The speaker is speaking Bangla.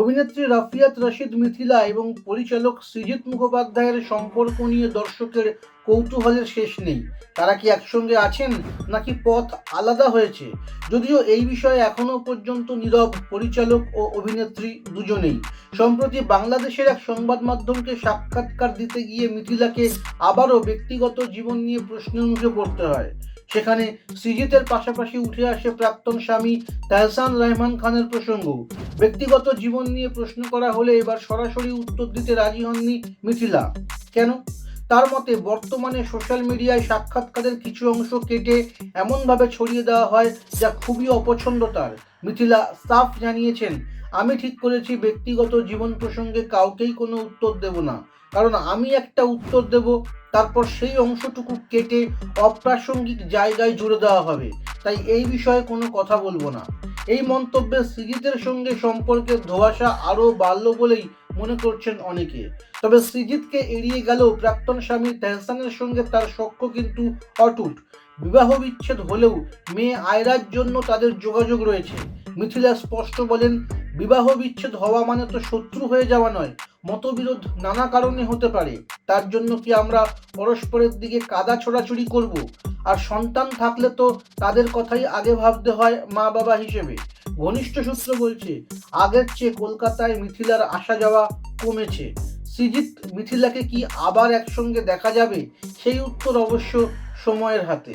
অভিনেত্রী রাফিয়াত রশিদ মিথিলা এবং পরিচালক সৃজিত মুখোপাধ্যায়ের সম্পর্ক নিয়ে দর্শকের কৌতূহলের শেষ নেই। তারা কি একসঙ্গে আছেন নাকি পথ আলাদা হয়েছে? যদিও এই বিষয়ে এখনও পর্যন্ত নীরব পরিচালক ও অভিনেত্রী দুজনেই। সম্প্রতি বাংলাদেশের এক সংবাদ মাধ্যমকে সাক্ষাৎকার দিতে গিয়ে মিথিলাকে আবারও ব্যক্তিগত জীবন নিয়ে প্রশ্নের মুখে পড়তে হয়। সেখানে সৃজিতের পাশাপাশি উঠে আসে প্রাক্তন স্বামী তাহসান রহমান খানের প্রসঙ্গ। ব্যক্তিগত জীবন নিয়ে প্রশ্ন করা হলে এবার সরাসরি উত্তর দিতে রাজি হননি মিথিলা। কেন? তার মতে, বর্তমানে সোশ্যাল মিডিয়ায় সাক্ষাৎকারের কিছু অংশ কেটে এমনভাবে ছড়িয়ে দেওয়া হয় যা খুবই অপছন্দ তার মিথিলা সাফ জানিয়েছেন আমি ঠিক করেছি ব্যক্তিগত জীবন প্রসঙ্গে কাউকেই কোনো উত্তর দেব না। কারণ আমি একটা উত্তর দেব, তারপর সেই অংশটুকু কেটে অপ্রাসঙ্গিক জায়গায় জুড়ে দেওয়া হবে। তাই এই বিষয়ে কোনো কথা বলব না। এই মন্তব্যে সৃজিতের সঙ্গে সম্পর্কের ধোঁয়াশা আরও বাড়ল বলেই মনে করছেন অনেকে। তবে সৃজিতকে এড়িয়ে গেলেও প্রাক্তন স্বামী তেহসানের সঙ্গে তার সখ্য কিন্তু অটুট। বিবাহ বিচ্ছেদ হলেও মেয়ে আয়রার জন্য তাদের যোগাযোগ রয়েছে। মিথিলা স্পষ্ট বলেন বিবাহ বিচ্ছেদ হওয়া মানে তো শত্রু হয়ে যাওয়া নয়, মতবিরোধ নানা কারণে হতে পারে। তার জন্য কি আমরা পরস্পরের দিকে কাদা ছোড়াছুড়ি করব? আর সন্তান থাকলে তো তাদের কথাই আগে ভাবতে হয় মা বাবা হিসেবে। ঘনিষ্ঠ সূত্র বলছে, আগের চেয়ে কলকাতায় মিথিলার আসা যাওয়া কমেছে। সৃজিত, মিথিলাকে কি আবার একসঙ্গে দেখা যাবে? সেই উত্তর অবশ্য সময়ের হাতে।